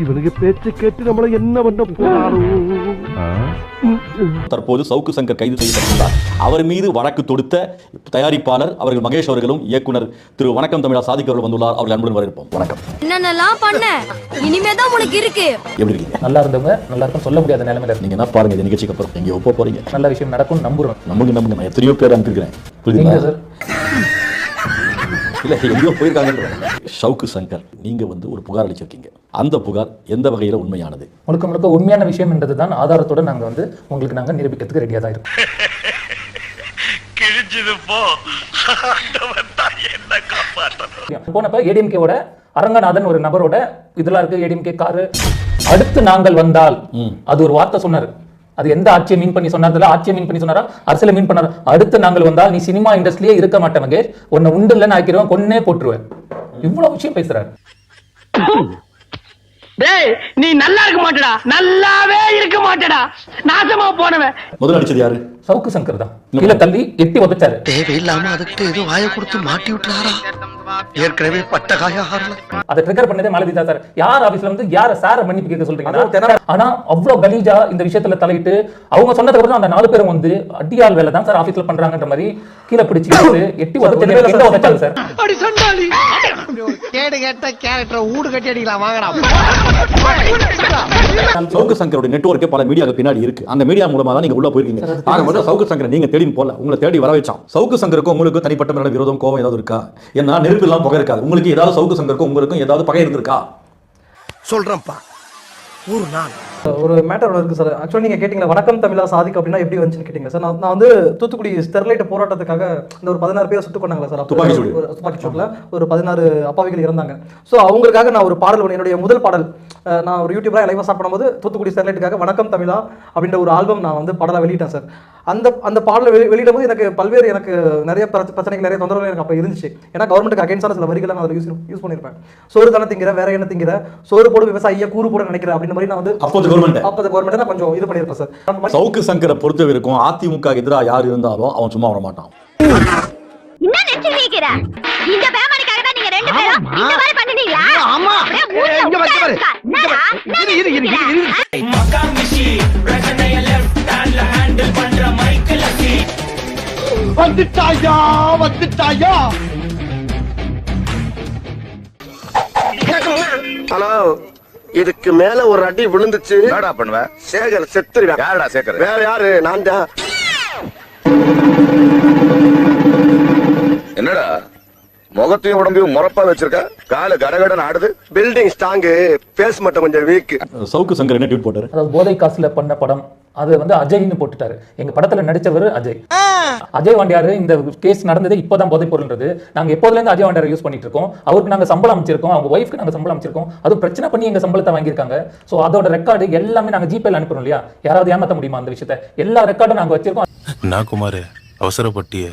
இவனுக்கு பேச்சு கேட்டு நம்மள என்ன பண்ண போறாரோ? தற்போது சவுக்கு சங்கர் கைது செய்யப்பட்டுள்ளார். அவர் மீது வழக்கு தொடுத்த தயாரிப்பாளர் அவர்கள் மகேஷ் அவர்களும் இயக்குனர் திரு வணக்கம் தமிழா சாதிக் அவர்கள் வந்துள்ளார். அவர்கள் அன்புடன் வரவேற்போம். வணக்கம். என்னென்னலாம் பண்ண? இனிமே தான் உனக்கு இருக்கு. எப்படி இருக்கீங்க? நல்லா இருந்தவங்க நல்லா இருக்கும் சொல்ல முடியாத நிலைமையில நீங்க என்ன பாருங்க இந்த நிகழ்ச்சிக்கு அப்புறம். எங்க ஒப்ப போறீங்க. நல்ல விஷயம் நடக்கும் நம்புறோம். நம்புங்க நம்புங்க. நான் எத்தனையோ பேர் அனுப்பியிருக்கிறேன். நீங்க புரியுதுங்களா சார்? இல்ல எங்கேயோ போயிருக்காங்க சவுக்கு சங்கர் நீங்க வந்து ஒரு புகார் அளிச்சிருக்கீங்க. அந்த புகார் எந்த வகையில உண்மையானது? முழுக்க முழுக்க உண்மையான விஷயம் என்றது தான் ஆதாரத்தோட நாங்க வந்து உங்களுக்கு நாங்க நிரூபிக்கிறதுக்கு ரெடியா தான் இருக்கோம். போனப்ப ஏடிஎம்கேவோட அரங்கநாதன் ஒரு நபரோட இதெல்லாம் இருக்கு ஏடிஎம்கே காரு. அடுத்து நாங்கள் வந்தால் அது ஒரு வார்த்தை சொன்னாரு. அது எந்த ஆட்சியை மீன் பண்ணி சொன்னார்ல ஆட்சியை மீன் பண்ணி சொன்னாரா? அரசியல மீன் பண்ணாரா? அடுத்து நாங்கள் வந்தால் நீ சினிமா இண்டஸ்ட்ரியே இருக்க மாட்டேன் மகேஷ். உன்னை உண்டு இல்லைன்னு ஆக்கிடுவேன் கொன்னே போட்டுருவேன். இவ்வளவு விஷயம் பேசுறாரு. டேய் நீ நல்லா இருக்க மாட்டடா. நல்லாவே இருக்க மாட்டடா. நாசமா போனவன். முதல் அடிச்சது யாரு? சவுக்கு சங்கர் தான். கீழே தள்ளி எட்டி உதைச்சாரு. தேவையில்லாம அதுக்கு ஏதோ வாயை கொடுத்து மாட்டி விட்டுறாரா? ஏற்கனவே பட்ட காய அதை ட்ரிகர் பண்ணதே மாலதிதா சார். யார் ஆபீஸ்ல வந்து யார சார மன்னிப்பு கேட்க சொல்றீங்க ஆனா அவ்வளவு கலீஜா இந்த விஷயத்துல தலையிட்டு அவங்க சொன்னதுக்கு அப்புறம் அந்த நாலு பேரும் வந்து அடியாள் வேலை தான் சார் ஆபீஸ்ல பண்றாங்கன்ற மாதிரி கீழே பிடிச்சி எட்டி உதைச்சாங்க சார் கேடு கேட்ட கேரக்டர் ஊடு கட்டி அடிக்கலாம் வாங்கடா. சவுக்கு சங்கருடைய நெட்வொர்க்கே பல மீடியாவுக்கு பின்னாடி இருக்கு. அந்த மீடியா மூலமா தான் நீங்க உள்ள போயிருக்கீங்க. ஆக மட்டும் சவுக்கு சங்கரை நீங்க தேடி போல. உங்களை தேடி வர வச்சான். சவுக்கு சங்கருக்கும் உங்களுக்கு தனிப்பட்ட முறையில் விரோதம் கோவம் ஏதாவது இருக்கா? ஏன்னா நெருப்பு எல்லாம் புகை இருக்காது. உங்களுக்கு ஏதாவது சவுக்கு சங்கருக்கும் உங்களுக்கும் ஏதாவது பகை இருந்திருக்கா? சொல்றேன்ப்பா. ஒரு நாள். ஒரு மேட்டர் ஒன்று இருக்குது சார் ஆக்சுவலாக நீங்கள் கேட்டிங்களா வணக்கம் தமிழா சாதிக் அப்படின்னா எப்படி வந்துச்சுன்னு கேட்டிங்களா சார் நான் நான் வந்து தூத்துக்குடி ஸ்டெர்லைட் போராட்டத்துக்காக இந்த ஒரு பதினாறு பேர் சுட்டு கொண்டாங்களா சார் துப்பாக்கி சூடு. ஒரு துப்பாக்கி சூட்டில் ஒரு பதினாறு அப்பாவிகள் இறந்தாங்க. ஸோ அவங்களுக்காக நான் ஒரு பாடல் ஒன்று என்னுடைய முதல் பாடல். நான் ஒரு யூடியூப்ல லைவாக ஸ்டார்ட் பண்ணும்போது தூத்துக்குடி ஸ்டெர்லைட்டுக்காக வணக்கம் தமிழா அப்படின்ற ஒரு ஆல்பம் நான் வந்து பாடலாக வெளியிட்டேன் சார் அந்த அந்த பாடலை வெளி வெளியிடும் போது எனக்கு பல்வேறு எனக்கு நிறைய பிரச்ச- பிரச்சனைகள் நிறைய தொந்தரவுகள் எனக்கு அப்போ இருந்துச்சு. ஏன்னா கவர்மெண்ட்டுக்கு அகைன்ஸ்டான சில வரிகளை நான் அதில் யூஸ் யூஸ் பண்ணியிருப்பேன் சோறு தானே திங்கிற வேற என்ன திங்கிற? சோறு போடு விவசாயியை கூறு போட நினைக்கிற அப்படின்ற மாதிரி நான் வந்து அப்போது கவர்மெண்ட் அப்போ கவர்மெண்ட் நான் கொஞ்சம் இது பண்ணியிருப்பேன் சார் சவுக்கு சங்கரை பொறுத்தவரைக்கும் அதிமுக எதிராக யார் இருந்தாலும் அவன் சும்மா வர மாட்டான் இந்த பேமானிக்காக தான் நீங்க ரெண்டு பேரும் இந்த மாதிரி பண்ணுனீங்களா ஆமா. பாரு. இரு, இரு, இரு. நினைச்சிருக்கீங்க? வந்துட்டாயா வந்துட்டாயா? ஹலோ. இதுக்கு மேல ஒரு அடி விழுந்துச்சு. என்னடா பண்ணுவ? சேகர் செத்துருவேன். யாரடா சேகர்? வேற யாரு? நான் தான். என்னடா? முகத்தையும் உடம்பையும் முறப்பா வச்சிருக்க. காலு கடகடன் ஆடுது. பில்டிங் ஸ்ட்ராங்கு பேஸ் மட்டும் கொஞ்சம் வீக் சவுக்கு சங்கர் என்ன ட்வீட் போட்டாரு? அதாவது போதை காசுல பண்ண படம் அது வந்து அஜய்னு போட்டுட்டாரு. எங்க படத்துல நடிச்சவர் அஜய். அஜய் வாண்டியாரு இந்த கேஸ் நடந்தது இப்போதான் போதைப் பொருள்ன்றது. நாங்க எப்போதுல இருந்து அஜய் வாண்டியார் யூஸ் பண்ணிட்டு இருக்கோம் அவருக்கு நாங்க சம்பளம் அமைச்சிருக்கோம். அவங்க ஒய்ஃப்க்கு நாங்க சம்பளம் அமைச்சிருக்கோம். அது பிரச்சனை பண்ணி எங்க சம்பளத்தை வாங்கியிருக்காங்க. சோ அதோட ரெக்கார்டு எல்லாமே நாங்க ஜிபேல அனுப்புறோம் இல்லையா? யாராவது ஏமாத்த முடியுமா அந்த விஷயத்தை? எல்லா ரெக்கார்டும் நாங்க வச்சிருக்கோம். நான் குமார் அவசரப்பட்டிய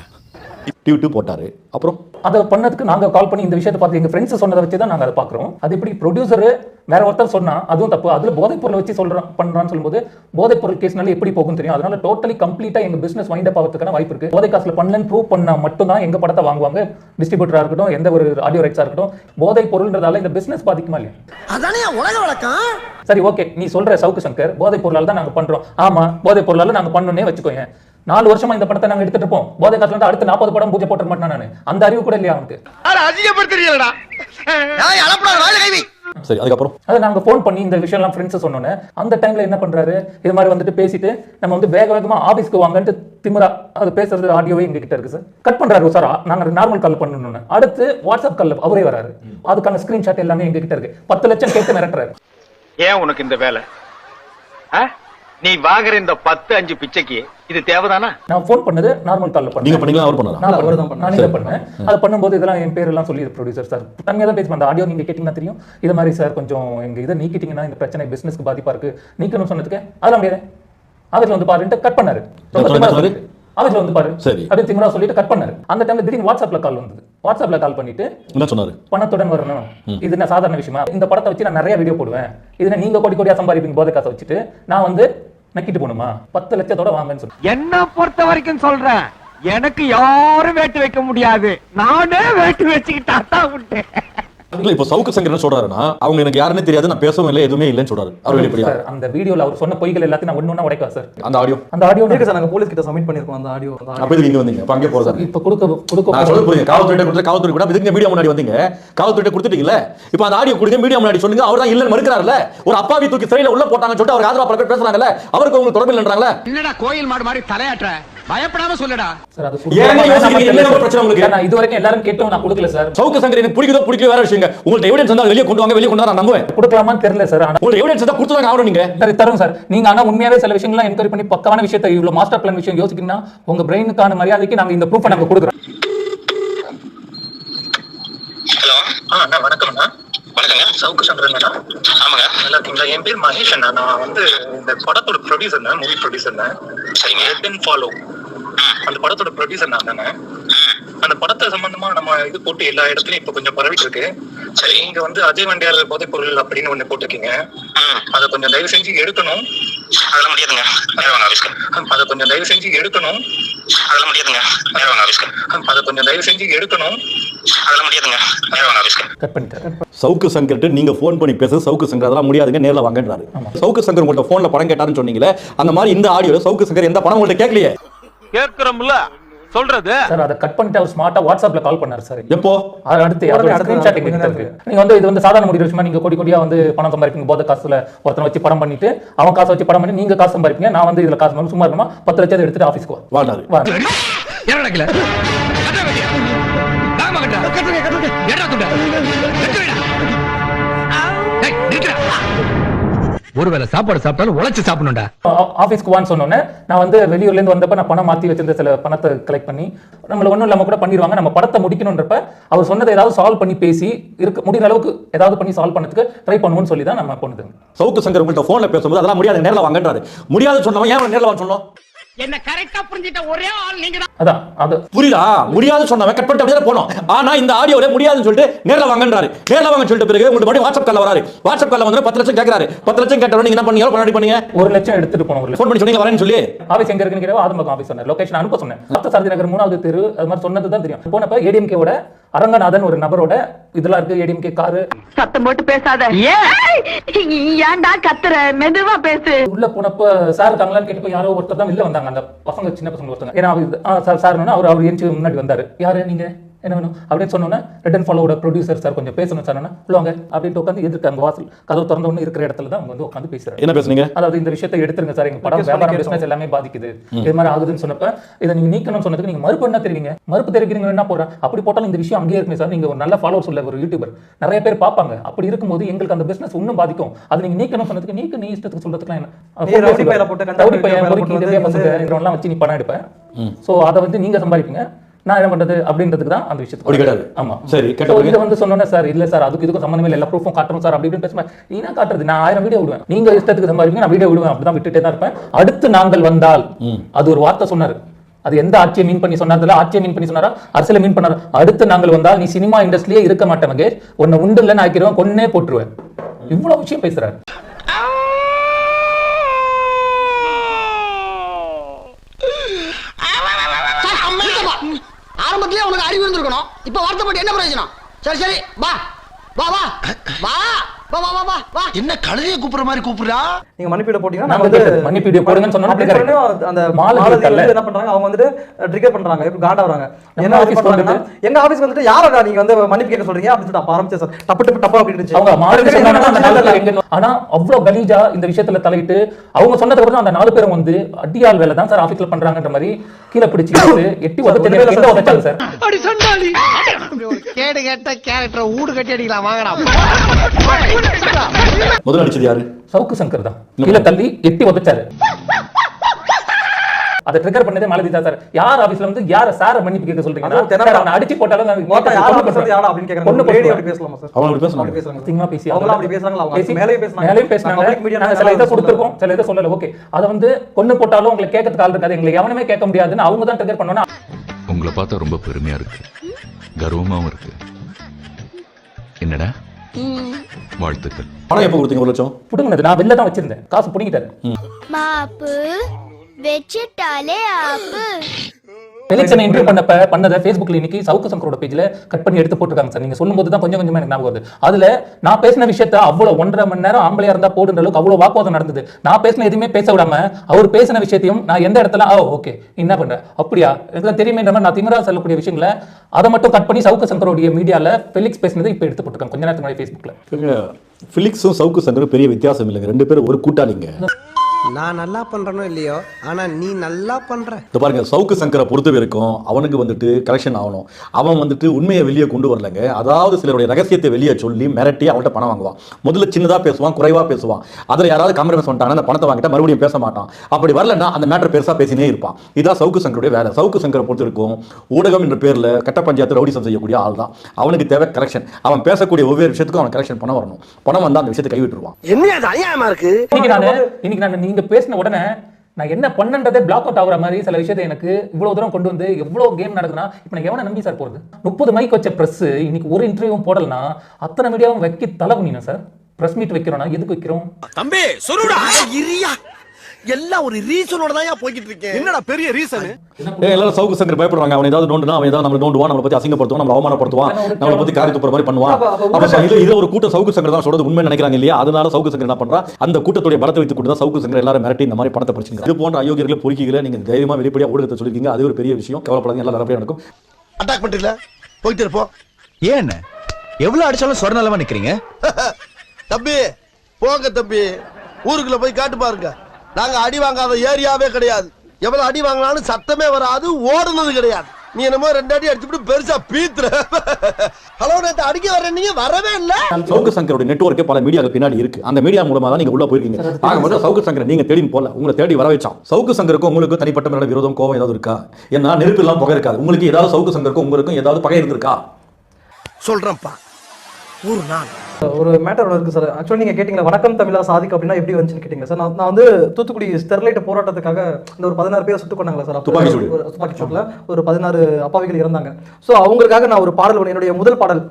ட்வீட் போட்டாரு. அப்புறம் அதை பண்ணதுக்கு நாங்க கால் பண்ணி இந்த விஷயத்தை பார்த்து எங்க ஃப்ரெண்ட்ஸ் சொன்னதை வச்சு தான் நாங்க அதை பாக்குறோம் அது எப்படி ப்ரொடியூசர் வேற ஒருத்தர் சொன்னா அதுவும் தப்பு. அதுல போதைப் பொருளை வச்சு சொல்றோம் பண்றான்னு சொல்லும்போது போதைப் பொருள் கேஸ்னால எப்படி போகும் தெரியும். அதனால டோட்டலி கம்ப்ளீட்டா எங்க பிசினஸ் வைண்ட் அப் ஆகிறதுக்கான வாய்ப்பு இருக்கு. போதை காசுல பண்ணலன்னு ப்ரூவ் பண்ணா மட்டும் தான் எங்க படத்தை வாங்குவாங்க? டிஸ்ட்ரிபியூட்டரா இருக்கட்டும் எந்த ஒரு ஆடியோ ரைட்ஸா இருக்கட்டும் போதைப் பொருள்ன்றதால இந்த பிசினஸ் பாதிக்குமா இல்லையா? அதானே உலக வழக்கம்? சரி ஓகே நீ சொல்ற சவுக்கு சங்கர் போதைப் பொருளால தான் நாங்க பண்றோம். ஆமா போதைப் பொருளால நாங்க பண்ணணும்னே வச்சுக்கோங்க நாலு வருஷமா இந்த படத்தை நாங்க எடுத்துட்டு இருப்போம். போதை இருந்து அடுத்த நாற்பது படம் பூஜை போட்டுற மாட்டேன் நானு அந்த அறிவு கூட இல்லையா அவனுக்கு சரி அதுக்கப்புறம்? அதை நாங்க ஃபோன் பண்ணி இந்த விஷயம்லாம் ஃப்ரெண்ட்ஸ் சொன்னோன்னே அந்த டைம்ல என்ன பண்றாரு? இது மாதிரி வந்துட்டு பேசிட்டு நம்ம வந்து வேக வேகமா ஆபீஸ்க்கு வாங்கன்ட்டு திமிரா அது பேசுறது ஆடியோவே எங்க கிட்ட இருக்கு சார் கட் பண்றாரு சார் நாங்க நார்மல் கால் பண்ணணும்னு. அடுத்து வாட்ஸ்அப் கால்ல அவரே வராரு. அதுக்கான ஸ்கிரீன்ஷாட் எல்லாமே எங்க கிட்ட இருக்கு. பத்து லட்சம் கேட்டு மிரட்டுறாரு. ஏன் உனக்கு இந்த வேலை? ஆ? நீ வாங்குற இந்த பத்து அஞ்சு பிச்சைக்கு இது தேவைதானா? நான் ஃபோன் பண்ணது நார்மல் கால்ல நீங்க பண்ணேன் பண்ணீங்களா? அவர் பண்ணலாம் நான் அவர் தான் பண்ணேன். நானே பண்ணேன். அதை பண்ணும்போது இதெல்லாம் என் பேர் எல்லாம் சொல்லி ப்ரொடியூசர் சார் தனியாக தான் பேசுவேன் அந்த ஆடியோ நீங்க கேட்டீங்கன்னா தெரியும். இது மாதிரி சார் கொஞ்சம் எங்க இதை நீக்கிட்டீங்கன்னா இந்த பிரச்சனை பிசினஸ்க்கு பாதிப்பா இருக்கு. நீக்கணும்னு சொன்னதுக்கு அதெல்லாம் முடியாது ஆஃபீஸ்ல வந்து பாருன்ட்டு கட் பண்ணாரு. ஆஃபீஸ்ல வந்து பாரு. சரி. அப்படின்னு திமிரா சொல்லிட்டு கட் பண்ணாரு. அந்த டைம்ல திடீர்னு வாட்ஸ்அப்ல கால் வந்தது. வாட்ஸ்அப்ல கால் பண்ணிட்டு என்ன சொன்னாரு? பணத்துடன் வரணும். இது என்ன சாதாரண விஷயமா? இந்த படத்தை வச்சு நான் நிறைய வீடியோ போடுவேன். இதுல நீங்க கோடி கோடியா சம்பாதிப்பீங்க? போதை காசை வச்சுட்டு நான் வந்து நக்கிட்டு போகணுமா? பத்து லட்சத்தோட வாங்கன்னு சொல்லி. என்ன பொறுத்த வரைக்கும் சொல்றேன்? எனக்கு யாரும் வேட்டு வைக்க முடியாது. நானே வேட்டு வச்சுக்கிட்டா தான் விட்டேன் இல்ல இப்போ சவுக்கு சங்கர் என்ன சொல்றாருன்னா அவங்க எனக்கு யாருன்னே தெரியாது நான் பேசவும் இல்லை எதுவுமே இல்லைன்னு சொல்றாரு. அவர் வெளிப்படையா அந்த வீடியோல அவர் சொன்ன பொய்கள் எல்லாத்தையும் நான் ஒண்ணு ஒண்ணா உடைக்கவா சார்? அந்த ஆடியோ. அந்த ஆடியோ இருக்கு சார் நாங்க போலீஸ் கிட்ட சப்மிட் பண்ணிருக்கோம் அந்த ஆடியோ அப்ப இதுக்கு இங்க வந்தீங்க அங்கே போறதா இப்ப கொடுக்க கொடுக்க நான் சொல்ல புரியுங்க காவல்துறை கொடுத்து காவல்துறை கூட இதுக்கு மீடியா முன்னாடி வந்தீங்க. காவல்துறை கொடுத்துட்டீங்கல்ல இப்போ அந்த ஆடியோ கொடுங்க மீடியா முன்னாடி சொல்லுங்க அவர் தான் இல்லன்னு மறுக்கிறாருல்ல? ஒரு அப்பாவி தூக்கி சிறையில உள்ள போட்டாங்கன்னு சொல்லிட்டு அவர் ஆதரவா பல பேர் பேசுறாங்கல்ல? அவருக்கு உங்களுக்கு தொடர்பு இல்லைன்றாங்களே? என்னடா கோயில் மாடு மாதிரி தலையாட்டுற? பயப்படாம சொல்லுடா. சார் அது ஏங்க யோசிக்கிறீங்க? என்ன ஒரு பிரச்சனை உங்களுக்கு? இது வரைக்கும் எல்லாரும் கேட்டும் நான் கொடுக்கல சார். சவுக்கு சங்கர் எனக்கு பிடிக்குதோ பிடிக்கல வேற விஷயங்க. உங்கள்ட்ட எவிடன்ஸ் இருந்தா வெளியே கொண்டு வாங்க வெளியே கொண்டு வர நம்புவேன். கொடுக்கலாமான்னு தெரியல சார் ஆனா உங்கள்ட்ட எவிடன்ஸ் இருந்தா கொடுத்துதாங்க ஆகணும் நீங்க. சரி தரும் சார். நீங்க ஆனா உண்மையாவே சில விஷயங்கள்லாம் என்கொயரி பண்ணி பக்காவான விஷயத்தை இவ்வளவு மாஸ்டர் பிளான் விஷயம் யோசிக்கீங்கன்னா உங்க பிரெயினுக்கான மரியாதைக்கு நாங்க இந்த ப்ரூஃபை நாங்க கொடுக்குறோம். ஹலோ. ஆ அண்ணா வணக்கம்ண்ணா வணக்கங்க. சவுக்கு சந்திரண்ணா ஆமாங்க. நல்லா இருக்கீங்களா என் பேர் மகேஷ் அண்ணா. நான் வந்து இந்த படத்தோட ப்ரொடியூசர்ண்ணா மூவி ப்ரொடியூசர்ண்ணா சரிங்க. அண்ட் ஃபாலோ அந்த படத்தோட ப்ரொடியூசர் நான் தானே. அந்த படத்தை சம்பந்தமா நம்ம இது போட்டு எல்லா இடத்துலயும் இப்ப கொஞ்சம் பரவிட்டு இருக்கு. சரி. நீங்க வந்து அஜய் வண்டியார் போதைப் பொருள் அப்படின்னு ஒண்ணு போட்டிருக்கீங்க. அதை கொஞ்சம் தயவு செஞ்சு எடுக்கணும். அதெல்லாம் முடியாதுங்க. அதை கொஞ்சம் தயவு செஞ்சு எடுக்கணும். அதெல்லாம் முடியாதுங்க. அதை கொஞ்சம் தயவு செஞ்சு எடுக்கணும். அதெல்லாம் முடியாதுங்க. கட் பண்ணிட்டேன் சவுக்கு சங்கர்ட்டு நீங்க ஃபோன் பண்ணி பேச சவுக்கு சங்கர். அதெல்லாம் முடியாதுங்க நேர்ல வாங்கன்றாரு. சவுக்கு சங்கர் உங்கள்ட்ட போன்ல படம் கேட்டாருன்னு சொன்னீங்களே அந்த மாதிரி இந்த ஆடியோல சவுக்கு சங்கர் எந்த படம் உங்கள்ட்ட கேட்கலையே? கேட்கிறோம்ல? சொல்றது? சார் அதை கட் பண்ணிட்டு அவர் ஸ்மார்ட்டா வாட்ஸ்அப்ல கால் பண்ணாரு சார். எப்போ? அது அடுத்து நாள் எங்க இருக்கு நீங்க வந்து இது வந்து சாதாரண முடிவு விஷயமா நீங்க கோடி கோடியா வந்து பணம் சம்பாதிப்பீங்க. போத காசுல ஒருத்தனை வச்சு படம் பண்ணிட்டு அவன் காசை வச்சு படம் பண்ணி நீங்க காசு சம்பாதிப்பீங்க. நான் வந்து இதுல காசு சும்மா இருக்கணுமா பத்து லட்சத்தை எடுத்துட்டு ஆஃபீஸ்க்கு வா. ஒருவேளை சாப்பாடு சாப்பிட்டாலும் உழைச்சு சாப்பிடணும்டா. ஆ- ஆபீஸ்க்கு வான்னு சொன்னோன்னே நான் வந்து வெளியூர்ல இருந்து வந்தப்ப நான் பணம் மாத்தி வச்சிருந்த சில பணத்தை கலெக்ட் பண்ணி நம்மள ஒண்ணும் இல்லாம கூட பண்ணிடுவாங்க நம்ம படத்தை முடிக்கணுன்றப்ப அவர் சொன்னதை ஏதாவது சால்வ் பண்ணி பேசி இருக்க முடிகிற அளவுக்கு ஏதாவது பண்ணி சால்வ் பண்ணதுக்கு ட்ரை பண்ணுவோம்னு சொல்லி தான் நம்ம போனது சவுக்கு சங்கர் உங்கள்ட்ட போன்ல பேசும்போது அதெல்லாம் முடியாது நேர்ல வாங்கன்றாரு. முடியாது சொன்னவன் ஏன் நேர்ல வாங்க சொன்னோம்? என்ன கரெக்டா புரிஞ்சிட்ட ஒரே ஆள் நீங்க தான் அதான் அது. புரியுதா? முடியாது சொன்னவன் கட் பண்ணிட்டு அப்படியே போனோம். ஆனா இந்த ஆடியோல முடியாதுன்னு சொல்லிட்டு நேர்ல வாங்கன்றாரு. நேர்ல வாங்க சொல்லிட்டு பிறகு உங்களுக்கு மறுபடியும் வாட்ஸ்அப் கால்ல வராரு. வாட்ஸ்அப் கால்ல வந்து பத்து லட்சம் கேட்கறாரு பத்து லட்சம் கேட்டவங்க நீங்க என்ன பண்ணீங்க? பண்ணி பண்ணீங்க? ஒரு லட்சம் எடுத்துட்டு போனோம் ஃபோன் பண்ணி சொன்னீங்க வரேன்னு சொல்லி? ஆபீஸ் எங்க இருக்குன்னு கேட்க ஆதம்பக்கம் ஆபீஸ் சொன்னார். லொகேஷன் அனுப்ப சொன்னேன். சாரதி நகர் மூணாவது தெரு அது மாதிரி சொன்னது தான் தெரியும். போனப்ப ஏடிஎம்கேவோட அரங்கநாதன் ஒரு நபரோட இதெல்லாம் இருக்கு ஏடிஎம்கே காரு சத்தம் போட்டு பேசாத. ஏன்டா கத்துற? மெதுவா பேசு. உள்ள போனப்ப சார் இருக்காங்களான்னு கேட்டப்ப யாரோ ஒருத்தர் தான் வெளில வந்தாங்க. அந்த பசங்க சின்ன பசங்க ஒருத்தங்க. ஏன்னா அவர் ஆ சார் சார் அவர் அவர் எந்திச்சு முன்னாடி வந்தாரு. யாரு நீங்க? என்ன வேணும்? அப்படின்னு சொன்னோன்னே ரெட் அண்ட் ஃபாலோட ப்ரொடியூசர் சார் கொஞ்சம் பேசணும் சார் உள்ள வாங்க அப்படின்ட்டு உட்காந்து எதிர்க்க அங்க வாசல் கதவு திறந்த உடனே இருக்கிற இடத்துல தான் அவங்க வந்து உட்காந்து பேசுறாரு. என்ன பேசுனீங்க? அதாவது இந்த விஷயத்தை எடுத்துருங்க சார் எங்க படம் வியாபாரம். பிசினஸ் எல்லாமே பாதிக்குது. இது மாதிரி ஆகுதுன்னு சொன்னப்ப இதை நீங்க நீக்கணும்னு சொன்னதுக்கு நீங்க மறுப்பு என்ன தெரிவிங்க? மறுப்பு தெரிவிக்கிறீங்க என்ன போறேன் அப்படி போட்டாலும் இந்த விஷயம் அங்கேயே இருக்குமே சார் நீங்க ஒரு நல்ல ஃபாலோவர்ஸ் உள்ள ஒரு யூடியூபர் நிறைய பேர் பார்ப்பாங்க. அப்படி இருக்கும்போது எங்களுக்கு அந்த பிசினஸ் இன்னும் பாதிக்கும். அது நீங்க நீக்கணும்னு சொன்னதுக்கு நீக்க நீ இஷ்டத்துக்கு சொல்றதுக்குலாம் என்ன? வச்சு நீ பணம் எடுப்பேன் சோ அதை வந்து நீங்க சம்பாதிப்பீங்க. நான் என்ன பண்றது அப்படின்றதுக்கு தான் அந்த விஷயத்துக்கு கிடையாது. ஆமா. சரி? இதை வந்து சொன்னோன்னே சார் இல்ல சார் அதுக்கு இதுக்கும் சம்மந்தமே எல்லா ப்ரூஃபும் காட்டுறோம் சார் அப்படி இப்படின்னு பேசுவேன் காட்டுறது? நான் ஆயிரம் வீடியோ விடுவேன். நீங்க இஷ்டத்துக்கு சம்பாதிப்பீங்க நான் வீடியோ விடுவேன். அப்படிதான் விட்டுட்டே தான் இருப்பேன். அடுத்து நாங்கள் வந்தால் அது ஒரு வார்த்தை சொன்னாரு. அது எந்த ஆட்சியை மீன் பண்ணி சொன்னார்ல ஆட்சியை மீன் பண்ணி சொன்னாரா? அரசியலை மீன் பண்ணாரா? அடுத்து நாங்கள் வந்தால் நீ சினிமா இண்டஸ்ட்ரியே இருக்க மாட்டேன் மகேஷ். உன்னை உண்டு இல்லைன்னு ஆக்கிடுவேன் கொன்னே போட்டுருவேன். இவ்வளவு விஷயம் பேசுறாரு ஆரம்பத்திலே உனக்கு அறிவு இருந்திருக்கணும் இப்ப வருத்தப்பட்டு என்ன பிரயோஜனம்? சரி சரி வா. வா வா. வா. வா வா வா வா வா. என்ன கழுதையை கூப்பிடுற மாதிரி கூப்பிடுறா? நீங்க மன்னிப்பீடு போட்டீங்கன்னா நாங்க வந்து கேட்டது, மன்னிப்பு வீடியோ போடுங்கன்னு சொன்னா அப்படி அந்த மாலதி மாலதி என்ன பண்றாங்க? அவங்க வந்துட்டு ட்ரிகர் பண்றாங்க. இப்ப காண்டா வராங்க. என்ன office பண்றாங்கன்னா எங்க ஆபீஸ் வந்துட்டு யாரடா நீங்க வந்து மன்னிப்பு கேட்க சொல்றீங்க? அப்படின்னு சொல்லிட்டு அப்ப ஆரம்பிச்சேன் சார். டப்பு டப்பு டப்பா அப்படி இருந்துச்சு. அவங்க எங்க ஆனா அவ்வளவு கலீஜா இந்த விஷயத்துல தலையிட்டு அவங்க சொன்னதுக்கு அப்புறம் அந்த நாலு பேரும் வந்து அடியாள் வேலை தான் சார் ஆபீஸ்ல பண்றாங்கன்ற மாதிரி கீழே பிடிச்சு எட்டி உதச்சு சார், உதச்சாங்க கேடு கேட்ட கேரக்டர் ஊடு கட்டி அடிக்கலாம் வாங்கடா. முதல் அடிச்சது யாரு? சவுக்கு சங்கர் தான். கீழே தள்ளி எட்டி உதச்சாரு அதை ட்ரிகர் பண்ணதே மாலதிதா சார். யார் ஆபீஸ்ல வந்து யார சார மன்னிப்பு கேட்க சொல்றீங்க அடிச்சு போட்டாலும் சில இதை கொடுத்துருக்கோம். சில இதை சொல்லல. ஓகே அத வந்து கொண்டு போட்டாலும் உங்களுக்கு கேட்கறதுக்கு ஆள் இருக்காது. எங்களை எவனுமே கேட்க முடியாதுன்னு அவங்க தான் ட்ரிகர் பண்ணோம்னா உங்களை பார்த்தா ரொம்ப பெருமையா இருக்கு. கர்வமாவும் இருக்கு. என்னடா? வாழ்த்துக்கள். பணம் எப்போ கொடுத்தீங்க ஒரு லட்சம்? புடுங்கினது நான் வெளில தான் வச்சிருந்தேன். காசு புடுங்கிட்டாரு. மாப்பு வச்சிட்டாலே ஆப்பு. என்ன இன்டர்வியூ பண்ணப்ப பண்ணதை ஃபேஸ்புக்ல இன்னைக்கு சவுக்கு சங்கரோட பேஜ்ல கட் பண்ணி எடுத்து போட்டுருக்காங்க சார். நீங்க சொல்லும்போது தான் கொஞ்சம் கொஞ்சமா எனக்கு ஞாபகம் வருது. அதுல நான் பேசின விஷயத்த அவ்வளவு ஒன்றரை மணி நேரம் ஆம்பளையா இருந்தா போடுன்ற அளவுக்கு அவ்வளவு வாக்குவாதம் நடந்தது. நான் பேசின எதுவுமே பேச விடாம அவர் பேசின விஷயத்தையும் நான் எந்த இடத்துல ஓ ஓகே என்ன பண்றேன் அப்படியா? எனக்கு தெரியுமேன்ற மாதிரி நான் திமிரா சொல்லக்கூடிய விஷயங்களை அதை மட்டும் கட் பண்ணி சவுக்கு சங்கரோடைய மீடியால ஃபெலிக்ஸ் பேசினதை இப்போ எடுத்து போட்டுருக்காங்க கொஞ்ச நேரத்துக்கு முன்னாடி ஃபேஸ்புக்ல ஃபிலிக்ஸும் சவுக்கு சங்கரும் பெரிய வித்தியாசம் இல்லைங்க. ரெண்டு பேரும் ஒரு கூட்டாளிங்க. நான் நல்லா பண்றனோ இல்லையோ? ஆனா நீ நல்லா பண்ற. இந்த பாருங்க சவுக்கு சங்கரை பொறுத்த வரைக்கும் அவனுக்கு வந்துட்டு கலெக்ஷன் ஆகணும். அவன் வந்துட்டு உண்மையை வெளியே கொண்டு வரலங்க. அதாவது சிலருடைய ரகசியத்தை வெளியே சொல்லி மிரட்டி அவன்கிட்ட பணம் வாங்குவான். முதல்ல சின்னதா பேசுவான் குறைவா பேசுவான். அதில் யாராவது காம்ப்ரமைஸ் பண்ணிட்டாங்கன்னா அந்த பணத்தை வாங்கிட்டா மறுபடியும் பேச மாட்டான். அப்படி வரலன்னா அந்த மேட்டர் பெருசா பேசினே இருப்பான். இதான் சவுக்கு சங்கருடைய வேலை. சவுக்கு சங்கரை பொறுத்த வரைக்கும் ஊடகம் என்ற பேர்ல கட்ட பஞ்சாயத்து ரவுடிசம் செய்யக்கூடிய ஆள் தான். அவனுக்கு தேவை கரெக்ஷன் அவன் பேசக்கூடிய ஒவ்வொரு விஷயத்துக்கும் அவன் கரெக்ஷன் பணம் வரணும். பணம் வந்தா அந்த விஷயத்தை கைவிட்டுருவான். என்ன அது அநியாயமா இருக்கு? இன்னைக்கு நான் இன்னைக்கு நான் நீங்க பேசின உடனே நான் என்ன பண்ணன்றதே பிளாக் அவுட் ஆகுற மாதிரி சில விஷயத்தை எனக்கு இவ்வளவு தூரம் கொண்டு வந்து எவ்வளவு கேம் நடக்குதுன்னா இப்போ நான் எவனை நம்பி சார் போறது? முப்பது மைக் வச்ச பிரஸ் இன்னைக்கு ஒரு இன்டர்வியூவும் போடலனா அத்தனை மீடியாவும் வைக்க தலை குனிணும் சார் பிரஸ் மீட் வைக்கிறோம்னா எதுக்கு வைக்கிறோம்? தம்பி சொல்லுடா இரியா. எல்லாம் ஒரு ரீசனோட தான் போய்கிட்டு இருக்கேன். என்னடா பெரிய ரீசன் எல்லாரும் சவுக்கு சங்கர் பயப்படுவாங்க. அவன் ஏதாவது நோண்டுனா அவன் ஏதாவது நம்மளை நோண்டுவான் நம்மளை பத்தி அசிங்கப்படுத்துவான் நம்மளை அவமானப்படுத்துவான் நம்மளை பத்தி காரி துப்புற மாதிரி பண்ணுவான். அப்ப- இது இது ஒரு கூட்டம் சவுக்கு சங்கர் தான் சொல்றது உண்மை நினைக்கிறாங்க இல்லையா? அதனால சவுக்கு சங்கர் என்ன பண்றா? அந்த கூட்டத்துடைய பலத்தை வைத்து கொண்டு தான் சவுக்கு சங்கர் எல்லாரும் மிரட்டி இந்த மாதிரி பணத்தை படிச்சுங்க இது போன்ற அயோக்கியர்களை பொறுக்கிகளை நீங்க தைரியமா வெளிப்படையா ஊடகத்தை சொல்லிருக்கீங்க. அது ஒரு பெரிய விஷயம். கவலைப்படாதீங்க எல்லாம் நல்லபடியா நடக்கும். அட்டாக் பண்ணிட்டல போயிட்டு இருப்போம். ஏன் எவ்வளவு அடிச்சாலும் சொரணலமா நிக்கிறீங்க? தம்பி போங்க தம்பி. ஊருக்குள்ள போய் காட்டு பாருங்க. நாங்க அடி வாங்காத ஏரியாவே கிடையாது. எவ்வளவு அடி வாங்கினாலும் சத்தமே வராது ஓடுனது கிடையாது. நீ என்னமோ ரெண்டு அடி அடிச்சுட்டு பெருசா பீத்துற. ஹலோ நேத்து அடிக்க வர நீங்க வரவே இல்ல. சவுக்கு சங்கருடைய நெட்வொர்க்கே பல மீடியாவுக்கு பின்னாடி இருக்கு. அந்த மீடியா மூலமா தான் நீங்க உள்ள போயிருக்கீங்க. ஆக மட்டும் சவுக்கு சங்கரை நீங்க தேடி போல. உங்களை தேடி வர வச்சான் சவுக்கு சங்கருக்கும் உங்களுக்கு தனிப்பட்ட மேல விரோதம் கோவம் ஏதாவது இருக்கா? ஏன்னா நெருப்பு இல்லாம புகை இருக்காது. உங்களுக்கு ஏதாவது சவுக்கு சங்கருக்கும் உங்களுக்கும் ஏதாவது பகை இருந்திருக்கா? சொல்றேன்ப்பா. ஒரு நாள். ஒரு மேட்டர் ஒன்று இருக்கு சார் ஆக்சுவலி நீங்க கேட்டீங்களா வணக்கம் தமிழா சாதிக் அப்படின்னா எப்படி வந்துச்சுன்னு கேட்டீங்களா சார் நான் நான் வந்து தூத்துக்குடி ஸ்டெர்லைட் போராட்டத்துக்காக இந்த ஒரு பதினாறு பேர் சுட்டு கொண்டாங்களா சார் துப்பாக்கி சூட்டில் ஒரு பதினாறு அப்பாவிகள் இறந்தாங்க. ஸோ அவங்களுக்காக நான் ஒரு பாடல் என்னுடைய முதல் பாடல்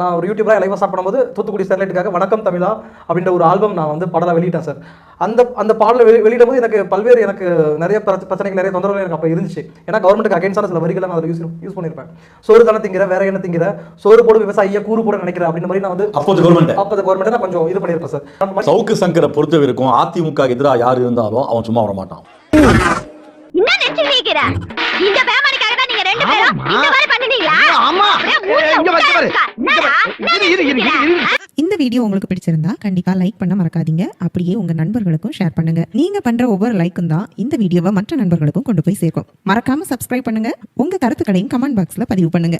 நான் ஒரு யூடியூப்ல லைவ் ஸ்டார்ட் பண்ணும்போது தூத்துக்குடி ஸ்டெர்லைட்டுக்காக வணக்கம் தமிழா அப்படின்ற ஒரு ஆல்பம் நான் வந்து பாடலாக வெளியிட்டேன் சார் அந்த அந்த பாடலை வெளி வெளியிடும் போது எனக்கு பல்வேறு எனக்கு நிறைய பிரச்ச- பிரச்சனைகள் நிறைய தொந்தரவுகள் எனக்கு அப்போ இருந்துச்சு. ஏன்னா கவர்மெண்ட்டுக்கு அகைன்ஸ்டான சில வரிகளை நான் அதில் யூஸ் யூஸ் பண்ணியிருப்பேன் சோறு தானே திங்கிற வேற என்ன திங்கிற? சோறு போடு விவசாயியை கூறு போட நினைக்கிற அப்படின்ற மாதிரி நான் வந்து கவர்மெண்ட் அப்போ கவர்மெண்ட் கொஞ்சம் இது சார் மாதிரி சவுக்கு சங்கரை பொறுத்த வரைக்கும் அதிமுக எதிராக யார் இருந்தாலும் அவன் சும்மா வர மாட்டான். இந்த பேமானிக்காக தான் நீங்க ரெண்டு பேரும் இந்த மாதிரி பண்ணினீங்களா? ஆமா. இந்த வீடியோ உங்களுக்கு பிடிச்சிருந்தா கண்டிப்பா லைக் பண்ண மறக்காதீங்க. அப்படியே உங்க நண்பர்களுக்கும் ஷேர் பண்ணுங்க. நீங்க பண்ற ஒவ்வொரு லைக்கும் தான் இந்த வீடியோவை மற்ற நண்பர்களுக்கும் கொண்டு போய் சேர்க்கும். மறக்காம சப்ஸ்கிரைப் பண்ணுங்க. உங்க கருத்துக்களையும் கமெண்ட் பாக்ஸ்ல பதிவு பண்ணுங்க.